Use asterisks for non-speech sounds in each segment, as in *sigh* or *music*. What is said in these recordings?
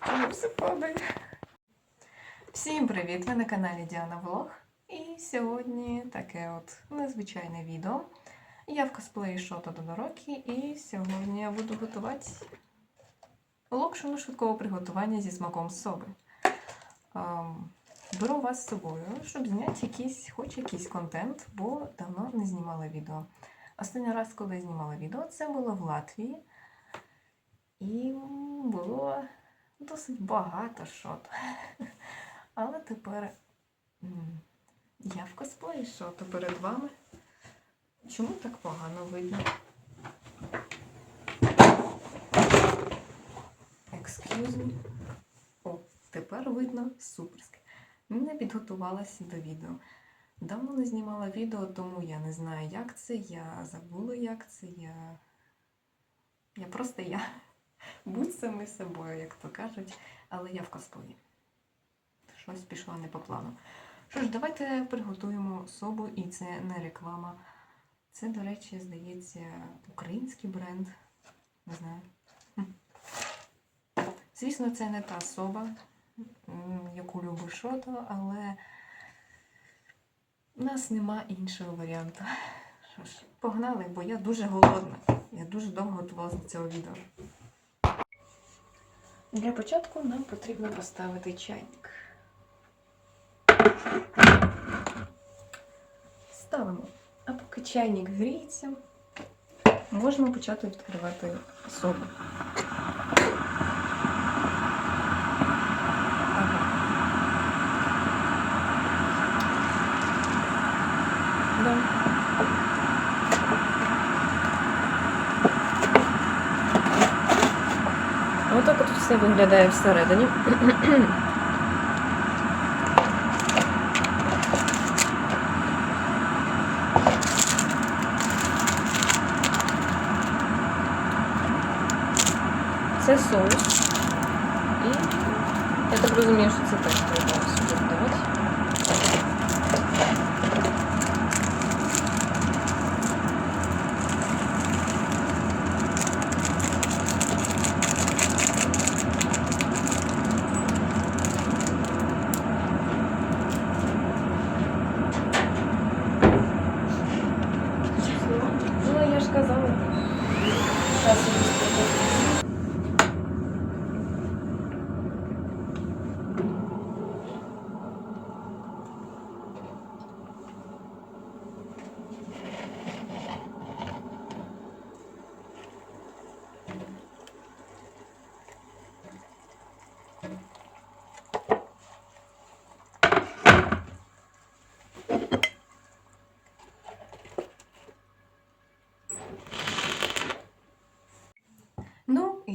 А, все падає? Всім привіт! Ви на каналі Діана Влог. І сьогодні таке от незвичайне відео. Я в косплеї Шота Додорокі, і сьогодні я буду готувати локшину швидкого приготування зі смаком соби. Ем, беру вас з собою, щоб зняти якийсь, хоч якийсь контент, бо давно не знімала відео. Останній раз, коли я знімала відео, це було в Латвії. І було досить багато шот. Але тепер я в косплеї шоту перед вами. Чому так погано видно? Excuse. О, тепер видно суперське. Не підготувалася до відео. Давно не знімала відео, тому я не знаю, як це. Я забула, як це. Я, я просто я. Будь самі собою, як то кажуть, але я в косплеї. Щось пішло не по плану. Що ж, давайте приготуємо собу, і це не реклама. Це, до речі, здається, український бренд. Не знаю. Звісно, це не та соба, яку любить Шото, але у нас нема іншого варіанту. Що ж, погнали, бо я дуже голодна. Я дуже довго готувалася до цього відео. Для початку нам потрібно поставити чайник. Ставимо. А поки чайник гріється, можемо почати відкривати соду. Отак от все виглядає всередині. Це соус. І я так розумію, що це теж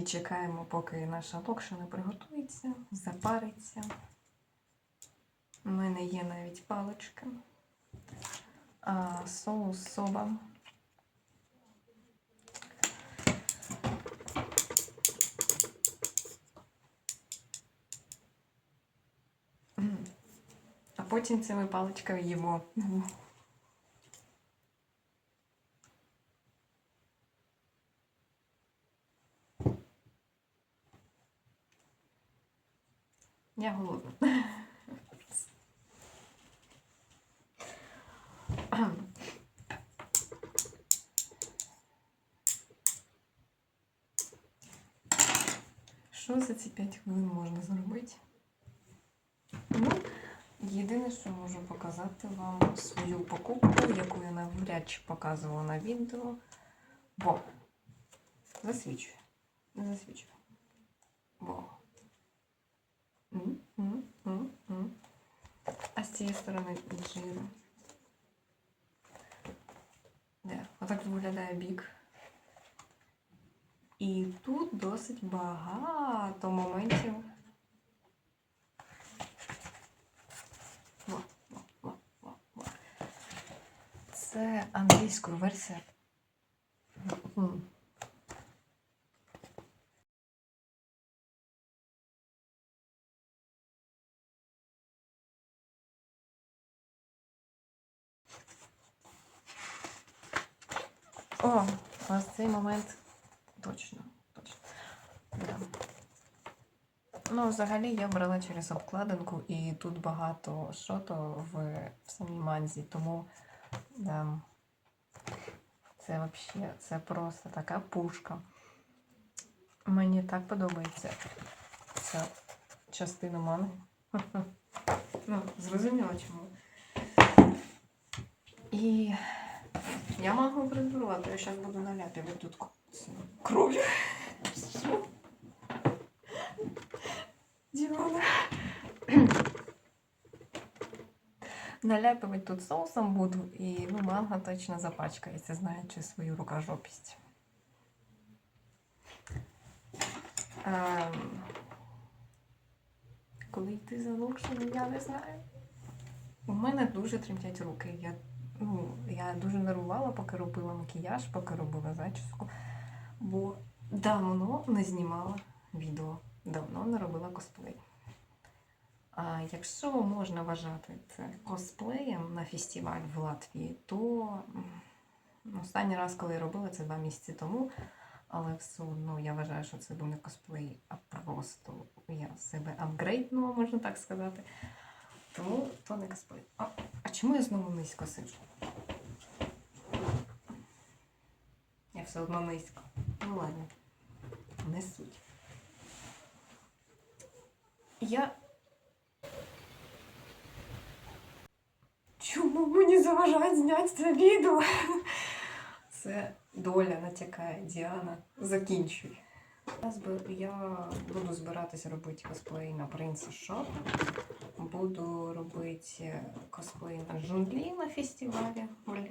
І чекаємо, поки наша локшина приготується, запариться. У мене є навіть паличка. А, соус соба. А потім цими паличками їмо. Що за ці 5 хвилин можна зробити? Ну, єдине, що можу показати вам свою покупку, яку я навряд чи показувала на відео. Бо засвічує. Не засвічує. Бо. М, м, м, м. А з цієї сторони жиру. Де? Отак виглядає бік. І тут досить багато моментів. Це англійською версія. О, ось цей момент точно, точно. Да. Ну, взагалі я брала через обкладинку, і тут багато шото в, в самій манзі, тому да, це взагалі це просто така пушка. Мені так подобається ця частина манги. *laughs* Ну, зрозуміло чому. І я можу придурувати, я зараз буду наляпувати тут к- цю кров'ю. Що? Діана. Наляпувати тут соусом буду, і ну, манга точно запачкається, знаючи свою рукожопість. Ем, коли йти за лучшим, я не знаю. У мене дуже тремтять руки. Я, ну, я дуже нервувала, поки робила макіяж, поки робила зачіску, бо давно не знімала відео, давно не робила косплей. А якщо можна вважати це косплеєм на фестиваль в Латвії, то останній раз, коли я робила, це два місяці тому, але все одно я вважаю, що це був не косплей, а просто я себе апгрейднула, можна так сказати. Тому то не косплей. А, а чому я знову низько сиджу? Я все одно низько. Ну не суть. Я. Чому мені заважають зняти це відео? Це доля натякає. Діана, закінчуй. Я буду збиратися робити косплей на принца Шот. Буду робити косплей на Жунлі на фестивалі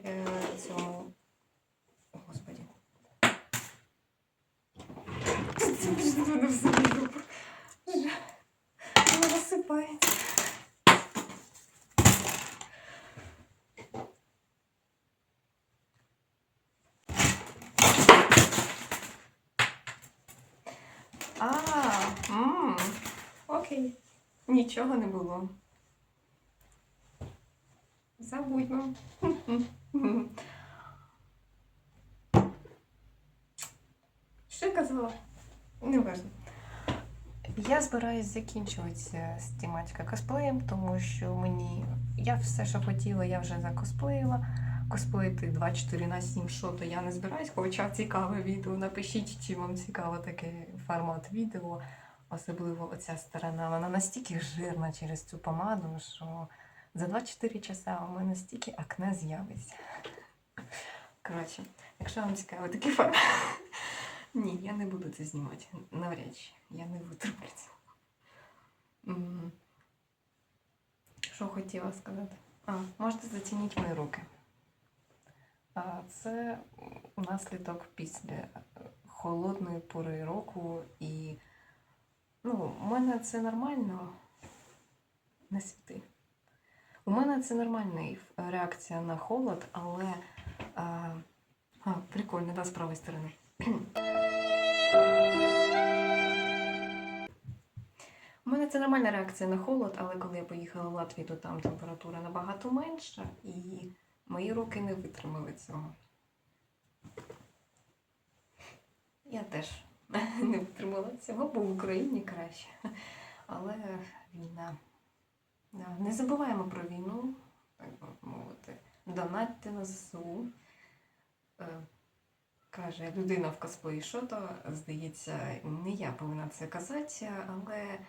е, цьому. О, Господі. Це вже воно все відео. Воно розсипається. А, м, окей. Нічого не було. Забудьмо. Що казала? Не важно. Я збираюсь закінчувати з тематикою косплеєм, тому що мені. Я все, що хотіла, я вже закосплеїла. Косплеїти 24 на 7 що, то я не збираюсь, хоча цікаве відео. Напишіть, чи вам цікаво такий формат відео. Особливо оця сторона. Вона настільки жирна через цю помаду, що за 24 часа у мене стільки акне з'явиться. Коротше, якщо вам цікаво такий формат. Ні, я не буду це знімати. Навряд чи. Я не цього. Що хотіла сказати? А, можете зацінити мої руки. А, це наслідок після е, холодної пори року і. Ну, у мене це нормально. Не світи. У мене це нормальна е, реакція на холод, але. А, а, прикольно, да, з правої сторони. Це нормальна реакція на холод, але коли я поїхала в Латвію, то там температура набагато менша, і мої руки не витримали цього. Я теж *laughs* не витримала цього, бо в Україні краще. Але війна. Не забуваємо про війну, так би мовити. Донатьте на ЗСУ. Е, Каже людина в косплеї Шото, здається, не я повинна це казати, але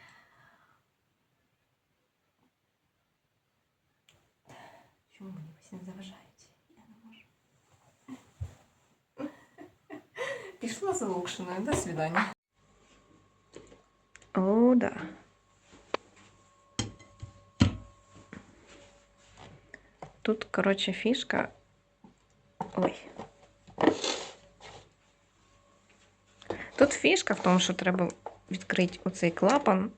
чому мені ось не заважають? Я не можу. Пішла за Лукшиною. До свидання. О, да. Тут, коротше, фішка. Ой. Тут фішка в тому, що треба відкрити оцей клапан.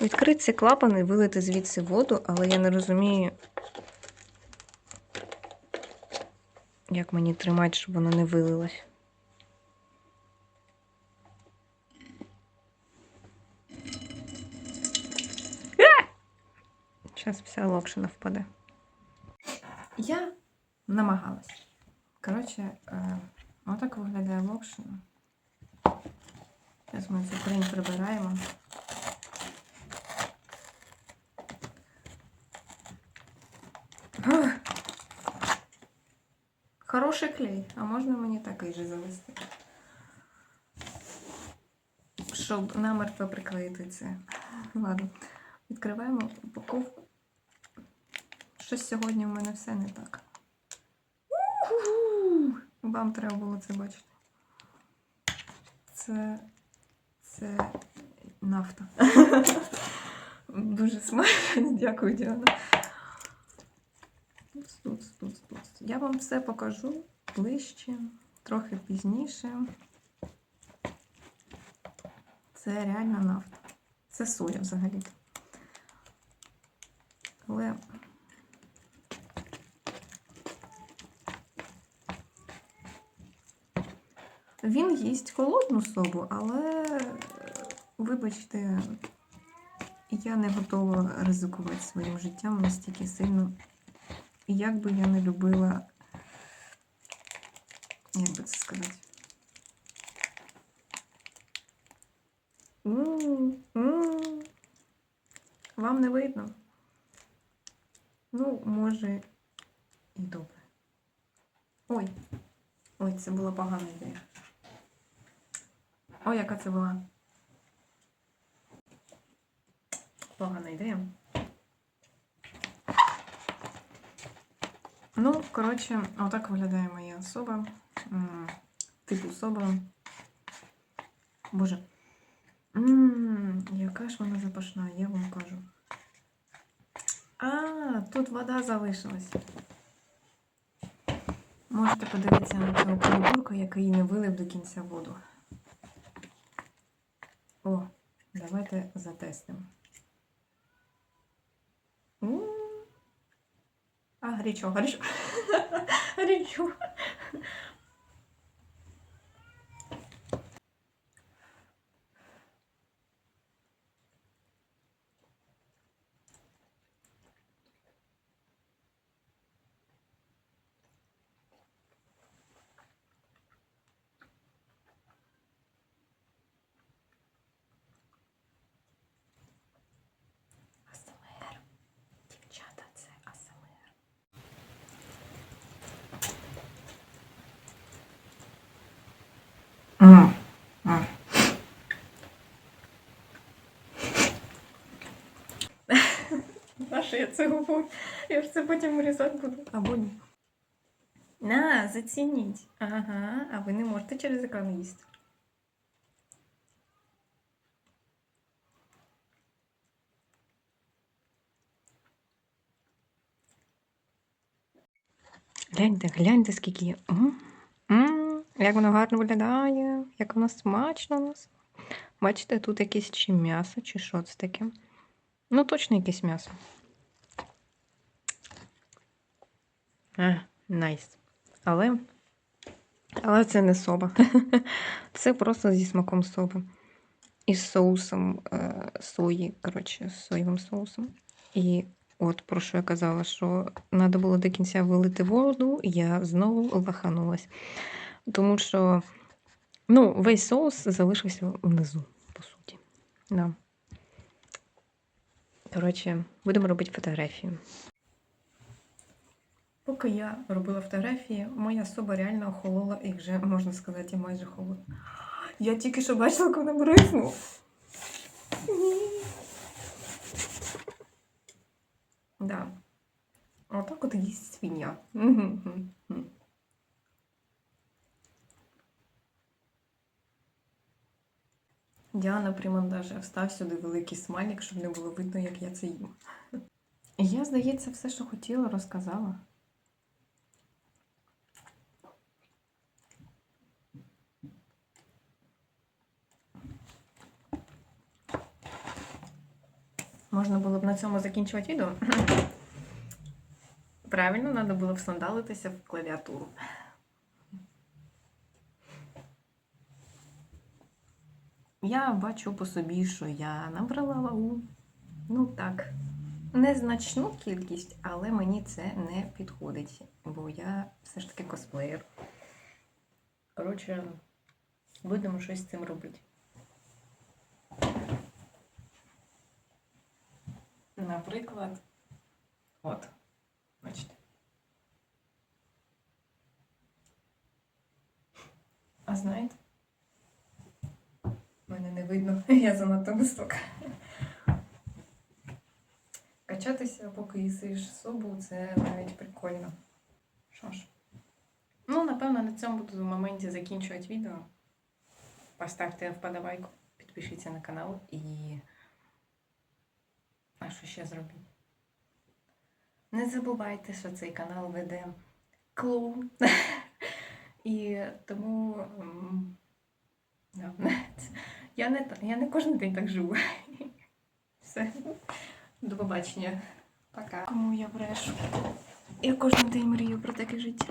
Відкрити клапан і вилити звідси воду, але я не розумію, як мені тримати, щоб воно не вилилось. Зараз вся локшина впаде. Я намагалась. Коротше, е, отак виглядає локшина. Зараз ми цю хрень прибираємо. Хороший клей, а можна мені такий же завести? Щоб намертво приклеїти це. Ладно, відкриваємо упаковку. Щось сьогодні в мене все не так. Вам треба було це бачити. Це. Це нафта. *laughs* Дуже смачно. Дякую, Діана. Тут, тут, тут. Я вам все покажу ближче, трохи пізніше. Це реальна нафта. Це соя взагалі. Але він їсть холодну собу, але вибачте, я не готова ризикувати своїм життям настільки сильно. Як би я не любила, як би це сказати. Вам не видно? Ну, може, і добре. Ой, ой, це була погана ідея. Ой, яка це була. Погана ідея. Ну, коротше, отак виглядає моя особа. М, Типу особа. Боже. Ммм, яка ж вона запашна, я вам кажу. А, тут вода залишилась. Можете подивитися на цього полудурка, який не вилив до кінця воду. О, давайте затестимо. А, горячо, горячо. *laughs* Горячо. М, м. На що я це говорю? Я ж це потім вирізати буду. Або ні. На, зацініть. Ага, а ви не можете через екран їсти. Гляньте, гляньте, скільки є. М, м, Як воно гарно виглядає, як воно смачно у нас. Бачите, тут якесь чи м'ясо, чи що це таке. Ну, точно якесь м'ясо. А, найс. Але, але це не соба. *laughs* Це просто зі смаком соби. І з соусом е, сої, коротше, з соєвим соусом. І от про що я казала, що треба було до кінця вилити воду, я знову лаханулась. Тому що ну, весь соус залишився внизу, по суті. Да. Коротше, будемо робити фотографії. Поки я робила фотографії, моя соба реально охолола і вже, можна сказати, майже холодна. Я тільки що бачила, як вона бризнула. Да. Отак от їсть свиня. Діана при монтажі встав сюди великий смайлик, щоб не було видно, як я це їм. Я, здається, все, що хотіла, розказала. Можна було б на цьому закінчувати відео. *clears throat* Правильно, треба було всандалитися в клавіатуру. Я бачу по собі, що я набрала вагу. Ну так, незначну кількість, але мені це не підходить. Бо я все ж таки косплеєр. Коротше, будемо щось з цим робити. Наприклад, от, бачите. А знаєте? Мене не видно, *laughs* я занадто висока. Качатися, поки їсиш собу, це навіть прикольно. Що ж. Ну, напевно, на цьому буду в моменті закінчувати відео. Поставте вподобайку, підпишіться на канал і. А що ще зробіть? Не забувайте, що цей канал веде клоун. *laughs* І тому я, не, я не кожен день так живу. *laughs* Все. До побачення. Пока. Кому я брешу? Я кожен день мрію про таке життя.